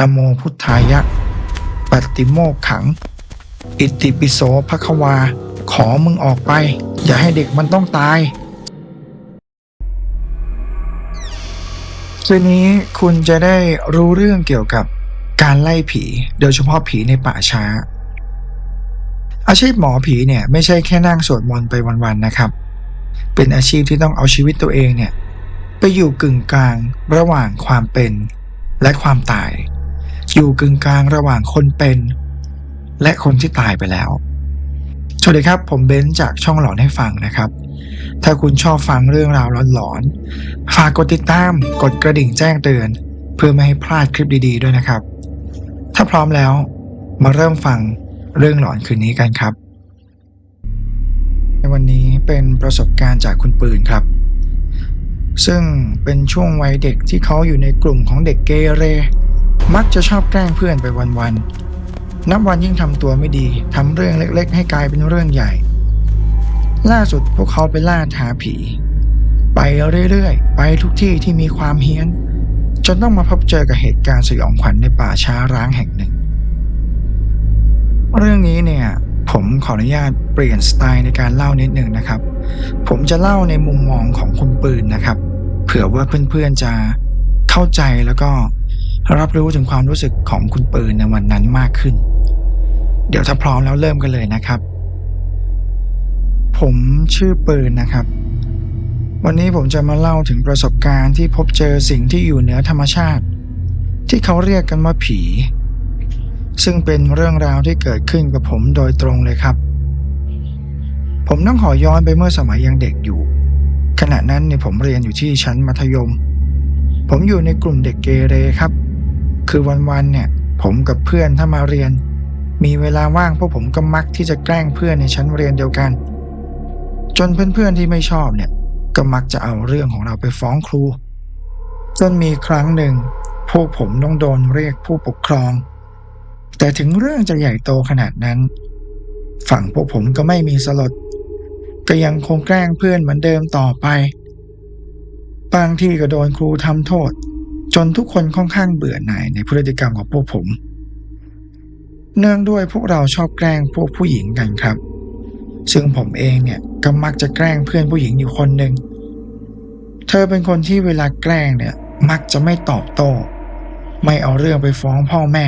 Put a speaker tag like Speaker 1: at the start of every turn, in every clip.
Speaker 1: นะโมพุทธายะ ปฏิโมกขัง อิติปิโสภควา ขอมึงออกไป อย่าให้เด็กมันต้องตายคืนนี้คุณจะได้รู้เรื่องเกี่ยวกับการไล่ผี โดยเฉพาะผีในป่าช้า อาชีพหมอผีเนี่ยไม่ใช่แค่นั่งสวดมนต์ไปวันๆนะครับ เป็นอาชีพที่ต้องเอาชีวิตตัวเองเนี่ยไปอยู่กึ่งกลางระหว่างความเป็นและความตาย อยู่กึ่งกลางระหว่างคนเป็น และคนที่ตายไปแล้ว สวัสดีครับ ผมเบนซ์จากช่องหลอนให้ฟังนะครับ ถ้าคุณชอบฟังเรื่องราวหลอนๆฝากกดติดตามกดกระดิ่งแจ้งเตือน เพื่อไม่ให้พลาดคลิปดีๆด้วยนะครับ ถ้าพร้อมแล้วมาเริ่มฟังเรื่องหลอนคืนนี้กันครับ ในวันนี้เป็นประสบการณ์จากคุณปืนครับ ซึ่งเป็นช่วงวัยเด็กที่เขาอยู่ในกลุ่มของเด็กเกเร มักจะชอบแกล้งเพื่อนไปวันๆ นับวันยิ่งทำตัวไม่ดีทำเรื่องเล็ก ๆ ให้กลายเป็นเรื่องใหญ่ ล่าสุดพวกเขาไปล่าท้าผี ไปเรื่อยๆ ไปทุกที่ที่มีความเฮี้ยน จนต้องมาพบเจอกับเหตุการณ์สยองขวัญในป่าช้าร้างแห่งหนึ่ง เรื่องนี้เนี่ยผมขออนุญาตเปลี่ยนสไตล์ในการเล่านิดหนึ่งนะครับ ผมจะเล่าในมุมมองของคุณปืนนะครับ เผื่อว่าเพื่อนๆจะเข้าใจแล้วก็ รับรู้ถึงความรู้สึกของคุณปืนในวันนั้นมากขึ้น เดี๋ยวถ้าพร้อมแล้วเริ่มกันเลยนะครับ ผมชื่อปืนนะครับ วันนี้ผมจะมาเล่าถึงประสบการณ์ที่พบเจอสิ่งที่อยู่เหนือธรรมชาติ ที่เขาเรียกกันว่าผี ซึ่งเป็นเรื่องราวที่เกิดขึ้นกับผมโดยตรงเลยครับ ผมต้องขอย้อนไปเมื่อสมัยยังเด็กอยู่ ขณะนั้นเนี่ยผมเรียนอยู่ที่ชั้นมัธยมผมอยู่ในกลุ่มเด็กเกเรครับ คือวันๆเนี่ย ผมกับเพื่อนถ้ามาเรียน มีเวลาว่างพวกผมก็มักที่จะแกล้งเพื่อนในชั้นเรียนเดียวกัน จนเพื่อนๆที่ไม่ชอบเนี่ย ก็มักจะเอาเรื่องของเราไปฟ้องครู จนมีครั้งหนึ่ง พวกผมต้องโดนเรียกผู้ปกครอง แต่ถึงเรื่องจะใหญ่โตขนาดนั้น ฝั่งพวกผมก็ไม่มีสลดก็ยังคงแกล้งเพื่อนเหมือนเดิมต่อไป บางที่ก็โดนครูทำโทษ จนทุกคนค่อนข้างเบื่อหน่ายในพฤติกรรมของพวกผม เนื่องด้วยพวกเราชอบแกล้งพวกผู้หญิงกันครับ ซึ่งผมเองเนี่ยก็มักจะแกล้งเพื่อนผู้หญิงอยู่คนหนึ่ง เธอเป็นคนที่เวลาแกล้งเนี่ยมักจะไม่ตอบโต้ ไม่เอาเรื่องไปฟ้องพ่อแม่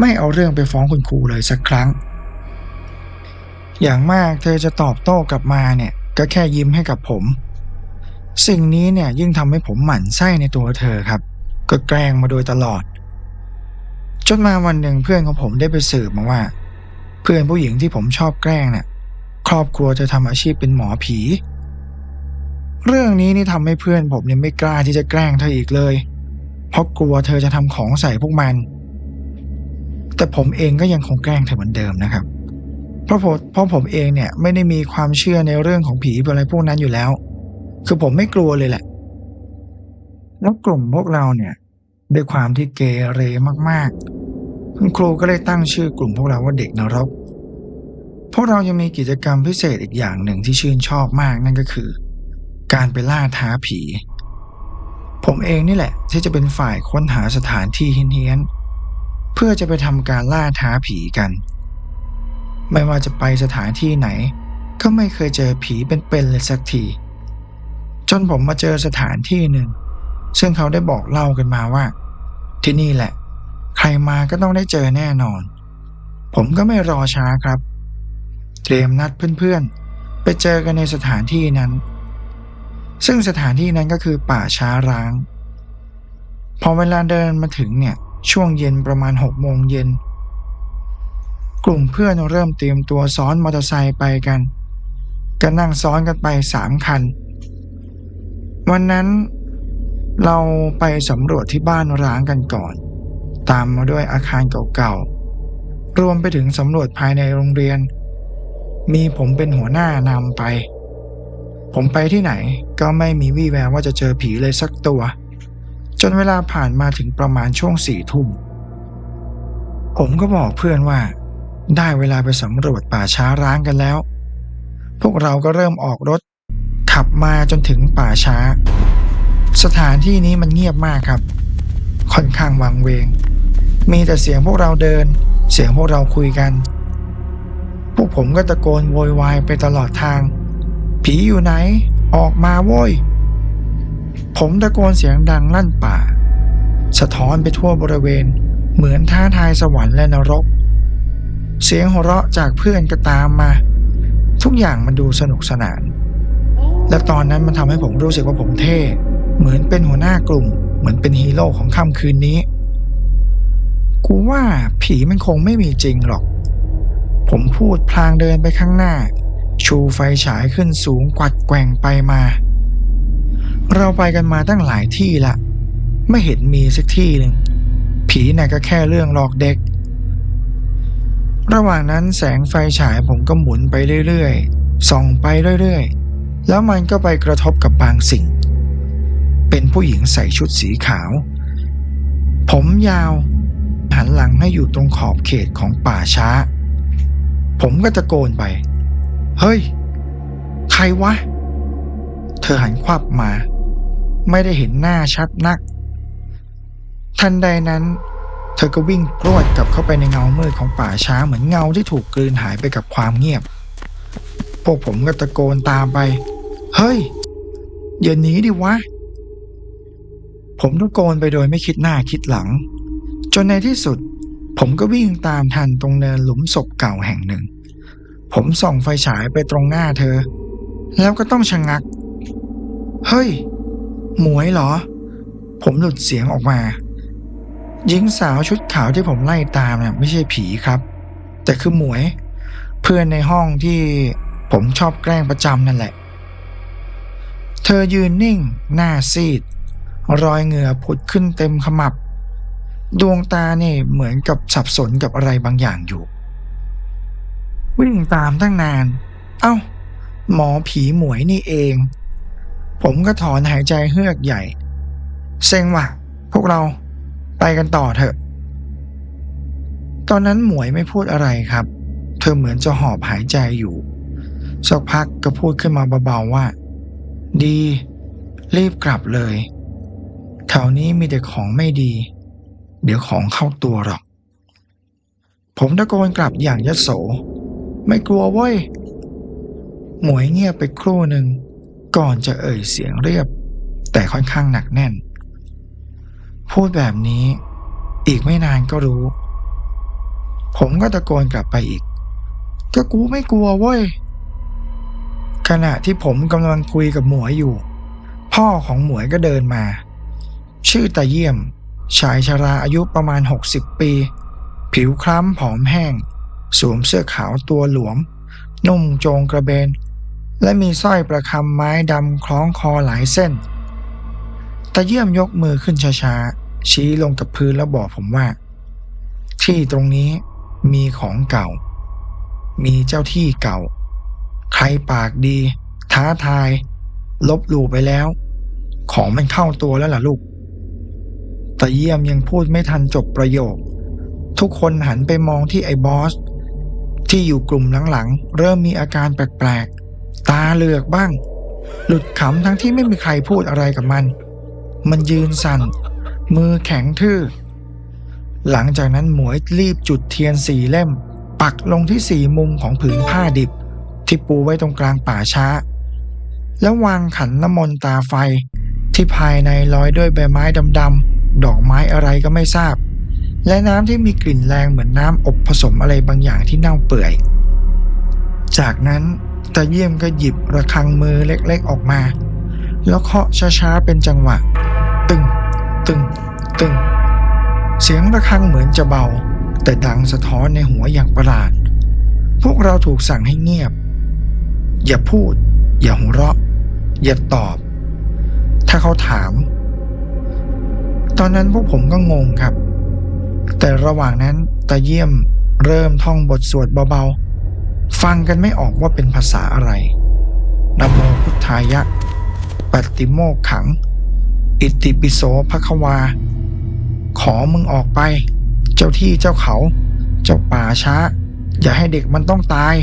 Speaker 1: ไม่เอาเรื่องไปฟ้องคุณครูเลยสักครั้ง อย่างมากเธอจะตอบโต้กลับมาเนี่ยก็แค่ยิ้มให้กับผม สิ่งนี้เนี่ยยิ่งทำให้ผมหมั่นไส้ในตัวเธอครับ ก็แกล้งมาโดยตลอด จนมาวันหนึ่งเพื่อนของผมได้ไปสืบมาว่า เพื่อนผู้หญิงที่ผมชอบแกล้งเนี่ยครอบครัวจะทำอาชีพเป็นหมอผี เรื่องนี้นี่ทำให้เพื่อนผมเนี่ยไม่กล้าที่จะแกล้งเธออีกเลย เพราะกลัวเธอจะทำของใส่พวกมัน แต่ผมเองก็ยังคงแกล้งเธอเหมือนเดิมนะครับ เพราะผมเพราะผมเองเนี่ยไม่ได้มีความเชื่อในเรื่องของผีอะไรพวกนั้นอยู่แล้ว คือผมไม่กลัวเลยแหละ แล้วกลุ่มพวกเราเนี่ย ด้วยความที่เกเรมากๆ คุณครูก็เลยตั้งชื่อกลุ่มพวกเราว่าเด็กนรก พวกเรายังมีกิจกรรมพิเศษอีกอย่างหนึ่งที่ชื่นชอบมากนั่นก็คือ การไปล่าท้าผี ผมเองนี่แหละ ที่จะเป็นฝ่ายค้นหาสถานที่เฮี้ยนๆเพื่อจะไปทำการล่าท้าผีกัน ไม่ว่าจะไปสถานที่ไหน ก็ไม่เคยเจอผีเป็นๆเลยสักที จนผมมาเจอสถานที่หนึ่ง ซึ่งเขาได้บอกเล่ากันมาว่า ที่นี่แหละ ใครมาก็ต้องได้เจอแน่นอน ผมก็ไม่รอช้าครับ เตรียมนัดเพื่อนๆ ไปเจอกันในสถานที่นั้น ซึ่งสถานที่นั้นก็คือป่าช้าร้าง พอเวลาเดินมาถึงเนี่ย ช่วงเย็นประมาณหกโมงเย็น กลุ่มเพื่อนเริ่มเตรียมตัวซ้อนมอเตอร์ไซค์ไปกัน ก็นั่งซ้อนกันไปสามคัน วันนั้นเราไปสำรวจที่บ้านร้างกันก่อน ตามมาด้วยอาคารเก่าๆ รวมไปถึงสำรวจภายในโรงเรียน มีผมเป็นหัวหน้านำไป ผมไปที่ไหนก็ไม่มีวี่แววว่าจะเจอผีเลยสักตัว จนเวลาผ่านมาถึงประมาณช่วงสี่ทุ่ม ผมก็บอกเพื่อนว่า ได้เวลาไปสำรวจป่าช้าร้างกันแล้ว พวกเราก็เริ่มออกรถ ขับมาจนถึงป่าช้า สถานที่นี้มันเงียบมากครับ ค่อนข้างวังเวง มีแต่เสียงพวกเราเดิน เสียงพวกเราคุยกัน พวกผมก็ตะโกนโวยวายไปตลอดทาง ผีอยู่ไหน ออกมาโว้ย ผมตะโกนเสียงดังลั่นป่า สะท้อนไปทั่วบริเวณ เหมือนท้าทายสวรรค์และนรก เสียงหัวเราะจากเพื่อนก็ตามมา ทุกอย่างมันดูสนุกสนาน และตอนนั้นมันทำให้ผมรู้สึกว่าผมเท่ เหมือนเป็นหัวหน้ากลุ่ม เหมือนเป็นฮีโร่ของค่ำคืนนี้ กูว่าผีมันคงไม่มีจริงหรอก ผมพูดพลางเดินไปข้างหน้า ชูไฟฉายขึ้นสูงกวัดแกว่งไปมา เราไปกันมาตั้งหลายที่ละ ไม่เห็นมีสักที่หนึ่ง ผีน่ะก็แค่เรื่องหลอกเด็ก ระหว่างนั้นแสงไฟฉายผมก็หมุนไปเรื่อยๆ ส่องไปเรื่อยๆ แล้วมันก็ไปกระทบกับบางสิ่ง เป็นผู้หญิงใส่ชุดสีขาว ผมยาว หันหลังให้อยู่ตรงขอบเขตของป่าช้า ผมก็ตะโกนไป เฮ้ย ใครวะ เธอหันควับมา ไม่ได้เห็นหน้าชัดนัก ทันใดนั้น เธอก็วิ่งพรวดกลับเข้าไปในเงามืดของป่าช้าเหมือนเงาที่ถูกกลืนหายไปกับความเงียบพวกผมก็ตะโกนตามไป เฮ้ย อย่าหนีดิวะ ผมตะโกนไปโดยไม่คิดหน้าคิดหลัง จนในที่สุด ผมก็วิ่งตามทันตรงเนินหลุมศพเก่าแห่งหนึ่ง ผมส่องไฟฉายไปตรงหน้าเธอ แล้วก็ต้องชะงัก เฮ้ย หมวยเหรอ ผมหลุดเสียงออกมาหญิงสาวชุดขาวที่ผมไล่ตามน่ะไม่ใช่ผีครับ แต่คือหมวย เพื่อนในห้องที่ผมชอบแกล้งประจำนั่นแหละ เธอยืนนิ่ง หน้าซีด รอยเหงื่อผุดขึ้นเต็มขมับ ดวงตาเนี่ยเหมือนกับสับสนกับอะไรบางอย่างอยู่ วิ่งตามตั้งนาน เอ้า หมอผีหมวยนี่เอง ผมก็ถอนหายใจเฮือกใหญ่ เซ็งว่ะ พวกเราไปกันต่อเถอะ ตอนนั้นหมวยไม่พูดอะไรครับ เธอเหมือนจะหอบหายใจอยู่ สักพักก็พูดขึ้นมาเบาๆว่า ดี รีบกลับเลยแถวนี้มีแต่ของไม่ดี เดี๋ยวของเข้าตัวหรอก ผมตะโกนกลับอย่างยโส ไม่กลัวเว้ย หมวยเงียบไปครู่หนึ่ง ก่อนจะเอ่ยเสียงเรียบ แต่ค่อนข้างหนักแน่น พูดแบบนี้ อีกไม่นานก็รู้ ผมก็ตะโกนกลับไปอีก ก็กูไม่กลัวเว้ย ขณะที่ผมกำลังคุยกับหมวยอยู่ พ่อของหมวยก็เดินมา ชื่อตาเยี่ยม ชายชราอายุประมาณ 60 ปี ผิวคล้ำผอมแห้ง สวมเสื้อขาวตัวหลวม นุ่มโจงกระเบน และมีสร้อยประคำไม้ดำคล้องคอหลายเส้นตาเยี่ยมยกมือขึ้นช้าๆ ชี้ลงกับพื้นแล้วบอกผมว่า ที่ตรงนี้มีของเก่า มีเจ้าที่เก่า ใครปากดี ท้าทาย ลบหลู่ไปแล้ว ของมันเข้าตัวแล้วล่ะลูกแต่เยี่ยมยังพูดไม่ทันจบประโยค ทุกคนหันไปมองที่ไอ้บอส ที่อยู่กลุ่มหลังๆ เริ่มมีอาการแปลกๆ ตาเหลือกบ้าง หลุดขำทั้งที่ไม่มีใครพูดอะไรกับมัน มันยืนสั่น มือแข็งทื่อ หลังจากนั้นหมวยรีบจุดเทียนสี่เล่ม ปักลงที่สี่มุมของผืนผ้าดิบ ที่ปูไว้ตรงกลางป่าช้า แล้ววางขันน้ำมนต์ตาไฟ ที่ภายในลอยด้วยใบไม้ดำๆดอกไม้อะไรก็ไม่ทราบ และน้ำที่มีกลิ่นแรงเหมือนน้ำอบผสมอะไรบางอย่างที่เน่าเปื่อย จากนั้นตาเยี่ยมก็หยิบระฆังมือเล็กๆออกมา แล้วเคาะช้าๆเป็นจังหวะ ตึง ตึง ตึง เสียงระฆังเหมือนจะเบา แต่ดังสะท้อนในหัวอย่างประหลาด พวกเราถูกสั่งให้เงียบ อย่าพูด อย่าหัวเราะ อย่าตอบ ถ้าเขาถาม ตอนนั้นพวกผมก็งงครับ แต่ระหว่างนั้นตาเยี่ยมเริ่มท่องบทสวดเบาๆ ฟังกันไม่ออกว่าเป็นภาษาอะไรนะโมพุทธายะ ปฏิโมกขัง อิติปิโสภควา ขอมึงออกไป เจ้าที่เจ้าเขา เจ้าป่าช้า อย่าให้เด็กมันต้องตาย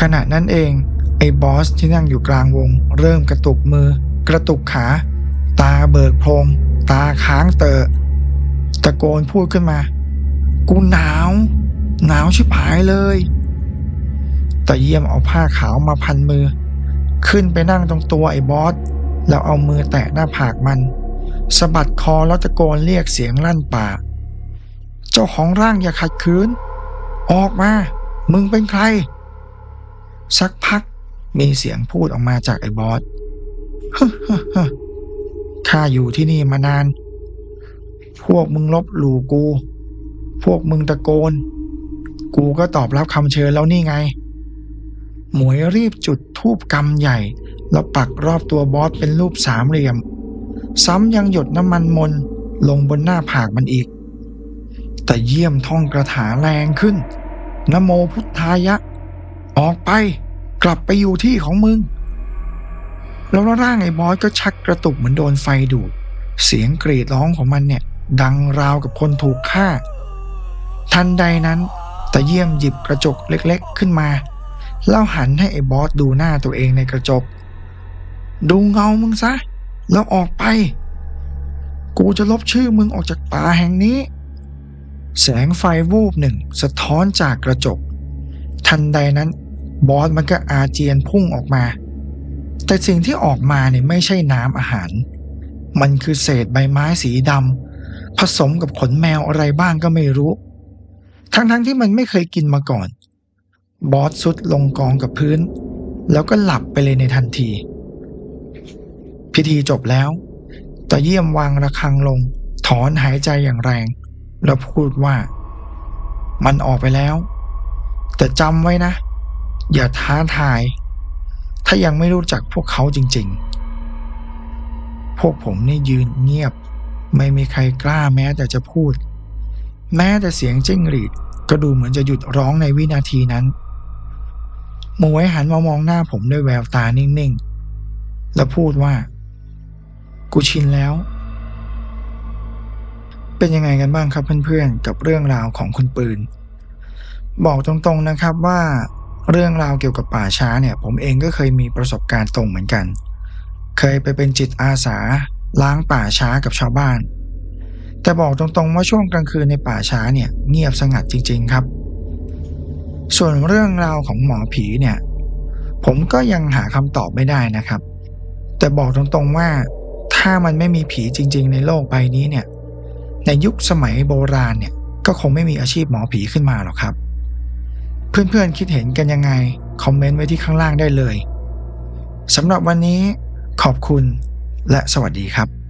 Speaker 1: ขณะนั้นเอง ไอ้บอสที่นั่งอยู่กลางวง เริ่มกระตุกมือ กระตุกขา ตาเบิกโพรงตาค้างเตอะตะโกนพูดขึ้นมา กูหนาว หนาวชิบหายเลยตาเยี่ยมเอาผ้าขาวมาพันมือ ขึ้นไปนั่งตรงตัวไอ้บอส แล้วเอามือแตะหน้าผากมันสะบัดคอแล้วตะโกนเรียกเสียงลั่นป่า เจ้าของร่างอย่าขัดขืน ออกมา มึงเป็นใคร สักพักมีเสียงพูดออกมาจากไอ้บอสฮข้าอยู่ที่นี่มานาน พวกมึงลบหลู่กู พวกมึงตะโกน กูก็ตอบรับคำเชิญแล้วนี่ไง หมวยรีบจุดทูบกำใหญ่ แล้วปักรอบตัวบอสเป็นรูปสามเหลี่ยม ซ้ำยังหยดน้ำมันมนลงบนหน้าผากมันอีก แต่เยี่ยมท่องกระถาแรงขึ้นนโมพุทธายะ ออกไปกลับไปอยู่ที่ของมึง แล้วร่างไอ้บอสก็ชักกระตุกเหมือนโดนไฟดูด เสียงกรีดร้องของมันเนี่ย ดังราวกับคนถูกฆ่า ทันใดนั้นตาเยี่ยมหยิบกระจกเล็กๆขึ้นมาแล้วหันให้ไอ้บอสดูหน้าตัวเองในกระจก ดูเงามึงซะ แล้วออกไป กูจะลบชื่อมึงออกจากป่าแห่งนี้ แสงไฟวูบหนึ่ง สะท้อนจากกระจก ทันใดนั้น บอสมันก็อาเจียนพุ่งออกมา แต่สิ่งที่ออกมาเนี่ยไม่ใช่น้ำอาหาร มันคือเศษใบไม้สีดำผสมกับขนแมวอะไรบ้างก็ไม่รู้ ทั้งๆทที่มันไม่เคยกินมาก่อน บอสสุดลงกองกับพื้น แล้วก็หลับไปเลยในทันที พิธีจบแล้วตาเยี่ยมวางระฆังลง ถอนหายใจอย่างแรง แล้วพูดว่า มันออกไปแล้ว แต่จำไว้นะ อย่าท้าทาย ถ้ายังไม่รู้จักพวกเขาจริง ๆ พวกผมนี่ยืนเงียบ ไม่มีใครกล้าแม้แต่จะพูด แม้แต่เสียงจิ้งหรีดก็ดูเหมือนจะหยุดร้องในวินาทีนั้น หมวยหันมามองหน้าผมด้วยแววตานิ่ง ๆ แล้วพูดว่า กูชินแล้ว เป็นยังไงกันบ้างครับเพื่อน ๆ กับเรื่องราวของคุณปืน บอกตรง ๆ นะครับว่า เรื่องราวเกี่ยวกับป่าช้าเนี่ย ผมเองก็เคยมีประสบการณ์ตรงเหมือนกัน เคยไปเป็นจิตอาสา ล้างป่าช้ากับชาวบ้าน แต่บอกตรงๆว่าช่วงกลางคืนในป่าช้าเนี่ย เงียบสงัดจริง ๆ ครับ ส่วนเรื่องราวของหมอผีเนี่ย ผมก็ยังหาคำตอบไม่ได้นะครับ แต่บอกตรงๆว่าถ้ามันไม่มีผีจริง ๆ ในโลกใบนี้เนี่ย ในยุคสมัยโบราณเนี่ย ก็คงไม่มีอาชีพหมอผีขึ้นมาหรอกครับ เพื่อนๆคิดเห็นกันยังไง คอมเมนต์ไว้ที่ข้างล่างได้เลยสำหรับวันนี้ขอบคุณและสวัสดีครับ